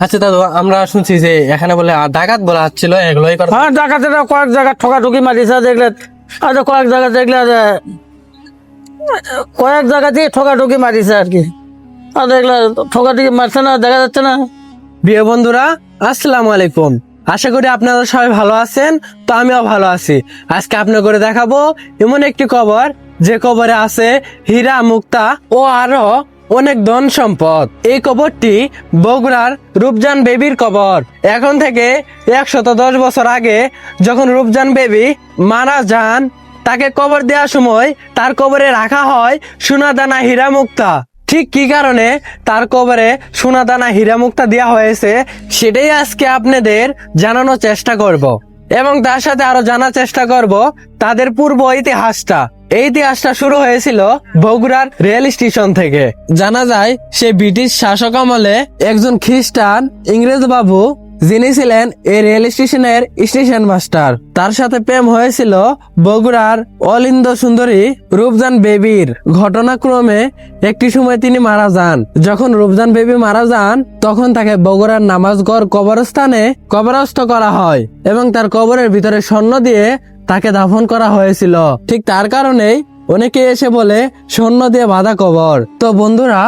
আচ্ছা দাদু আমরা শুনছি যে এখানে বলে ডাকাত বলা হচ্ছিল এগুলোই কথা হ্যাঁ ডাকাতেরা কয়েক জায়গায় ঠকাঠকি মারিছে দেখলে আচ্ছা কয়েক জায়গা দেখলে কয়েক জায়গাতেই ঠকাঠকি মারিছে আর কি। আর দেখলে ঠকাঠকি মারছে না দেখা যাচ্ছে না। প্রিয় বন্ধুরা আসসালামু আলাইকুম। আশা করি আপনারা সবাই ভালো আছেন তো আমিও ভালো আছি। আজকে আপনার করে দেখাবো এমন একটি কবর যে কবরে আছে হীরা মুক্তা ও আরও অনেক ধন সম্পদ। এই কবরটি বগুড়ার রূপজান বেবির কবর। এখন থেকে একশত দশ বছর আগে যখন রূপজান বেবি মারা যান, তাকে কবর দেওয়ার সময় তার কবরে রাখা হয় সোনাদানা হীরা মুক্তা ঠিক কি কারণে তার কবরে সোনাদানা হীরা মুক্তা দেওয়া হয়েছে, সেটাই আজকে আপনাদের জানানোর চেষ্টা করব। এবং তার সাথে আরও জানার চেষ্টা করব তাদের পূর্ব ইতিহাসটা। এই ইতিহাসটা শুরু হয়েছিল বগুড়ার রেল স্টেশন থেকে। জানা যায়, সে ব্রিটিশ শাসক আমলে একজন খ্রিস্টান ইংরেজ বাবু, যিনি ছিলেন এই রেল স্টেশনের স্টেশন মাস্টার। তার সাথে প্রেম হয়েছিল বগুড়ার অলিন্দ সুন্দরী রূপজান বেবির। ঘটনাক্রমে একটি সময় তিনি মারা যান। যখন রূপজান বেবি মারা যান, তখন তাকে বগুড়ার নামাজগড় কবরস্থানে কবরস্থ করা হয় এবং তার কবরের ভিতরে স্বর্ণ দিয়ে তাকে দাফন করা হয়েছিল। ঠিক তার কারণেই অনেকে এসে বলে, সৈন্য দিয়ে বাঁধা কবর। তো বন্ধুরা,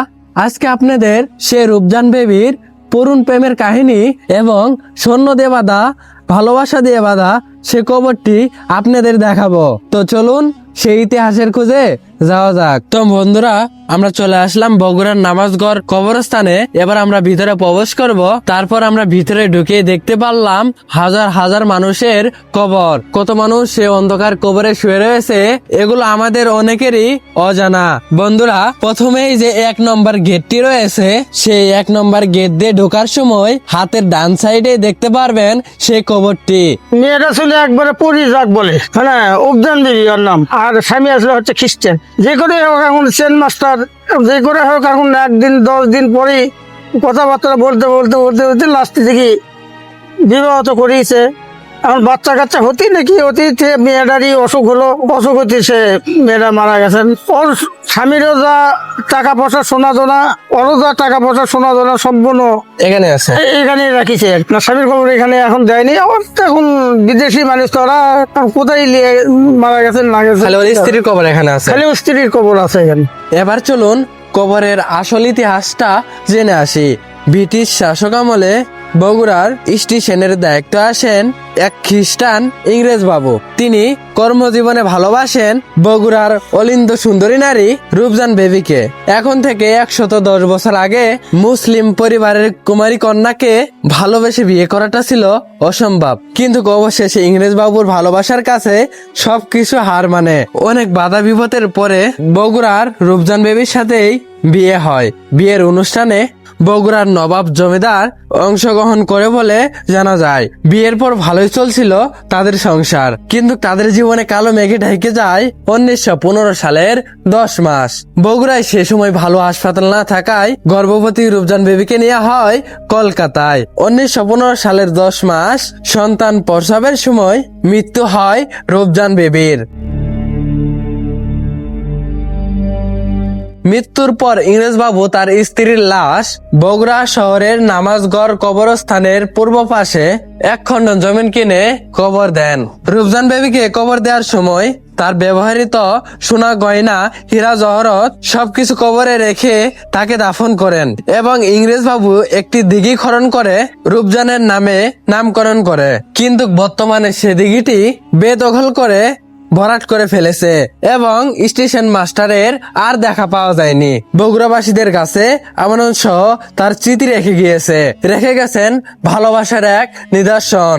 আজকে আপনাদের সে রূপজান বেবির পরুণ প্রেমের কাহিনী এবং সৈন্য দিয়ে বাঁধা, ভালোবাসা দিয়ে বাঁধা সে কবরটি আপনাদের দেখাবো। তো চলুন সেই ইতিহাসের খুঁজে যাওয়া যাক। তো বন্ধুরা, আমরা চলে আসলাম বগুড়ার নামাজগড় কবরস্থানে। এবার আমরা ভিতরে প্রবেশ করব। তারপর আমরা ভিতরে ঢুকে দেখতে পারলাম হাজার হাজার মানুষের কবর। কত মানুষ সে অন্ধকার কবরে শুয়ে রয়েছে, এগুলো আমাদের অনেকেরই অজানা। বন্ধুরা, প্রথমেই যে এক নম্বর গেটটি রয়েছে, সেই এক নম্বর গেট দিয়ে ঢোকার সময় হাতের ডান সাইডে দেখতে পারবেন সেই কবরটি। মেয়েটা ছিল একবারে পরিজাক বলে। হ্যাঁ উদ্যান দেবী ওর নাম। আর স্বামী আসলে হচ্ছে খ্রিস্টান। যে করে হোক এখন চেন মাস্টার যে করে হোক এখন একদিন দশ দিন পরেই কথাবার্তা বলতে বলতে বলতে বলতে লাস্টে দেখি বিবাহ তো করিয়েছে। এখন বাচ্চা কাচ্চা হতেই নাকি? অতীতে মেয়েটারই অসুখ হলো অসুখ হতে সে মেয়েটা মারা গেছেন। ওর স্বামীরও যা টাকা পয়সা সোনা দোনা ওরও যা টাকা পয়সা সোনা দোনা সম্পূর্ণ এখানে আছে। এখানে রাখিছে। না স্বামীর খবর এখানে এখন দেয়নি। আমার তো এখন বিদেশি মানুষ তো ওরা কোথায় নিয়ে মারা গেছেন না গেছে স্ত্রীর কবর এখানে আছে। খালি স্ত্রীর খবর আছে এখানে। এবার চলুন কবরের আসল ইতিহাসটা জেনে আসি। ব্রিটিশ শাসক আমলে বগুড়ার স্টেশনের দায়িত্ব আসেন এক খ্রিস্টান ইংরেজ বাবু। তিনি কর্মজীবনে ভালোবাসেন বগুড়ার অলিন্দ সুন্দরী নারী রূপজান বেবিকে। এখন থেকে একশত দশ বছর আগে মুসলিম পরিবারের কুমারী কন্যাকে ভালোবেসে বিয়ে করাটা ছিল অসম্ভব। কিন্তু অবশেষে ইংরেজ বাবুর ভালোবাসার কাছে সবকিছু হার মানে অনেক বাধা বিপদের পরে বগুড়ার রূপজান বেবির সাথেই বিয়ে হয়। বিয়ের অনুষ্ঠানে বগুড়ার নবাব জমিদার অংশগ্রহণ করে বলে জানা যায়। বিয়ের পর ভালোই চলছিল তাদের সংসার, কিন্তু তাদের জীবনে কালো মেঘে ঢেকে যায় উনিশশো পনেরো সালের দশ মাস। বগুড়ায় সে সময় ভালো হাসপাতাল না থাকায় গর্ভবতী রূপজান বেবিকে নেওয়া হয় কলকাতায়। উনিশশো পনেরো সালের দশ মাস সন্তান প্রসবের সময় মৃত্যু হয় রূপজান বেবির। মৃত্যুর পর ইংরেজবাবু তার স্ত্রীর লাশ বগুড়া শহরের নামাজগড় কবরস্থানের পূর্ব পাশে এক খণ্ড জমিন কিনে কবর দেন। রূপজান বেবিকে কবর দেওয়ার সময় তার ব্যবহৃত সোনা, গয়না, হীরা, জহরত সবকিছু কবরে রেখে তাকে দাফন করেন এবং ইংরেজ বাবু একটি দিঘি খনন করে রূপজানের নামে নামকরণ করে। কিন্তু বর্তমানে সে দিঘিটি বেদখল করে ভরাট করে ফেলেছে এবং স্টেশন মাস্টারের আর দেখা পাওয়া যায়নি। বগুড়াবাসীদের কাছে আমানন সহ তার স্মৃতি রেখে গিয়েছে। রেখে গেছেন ভালোবাসার এক নিদর্শন।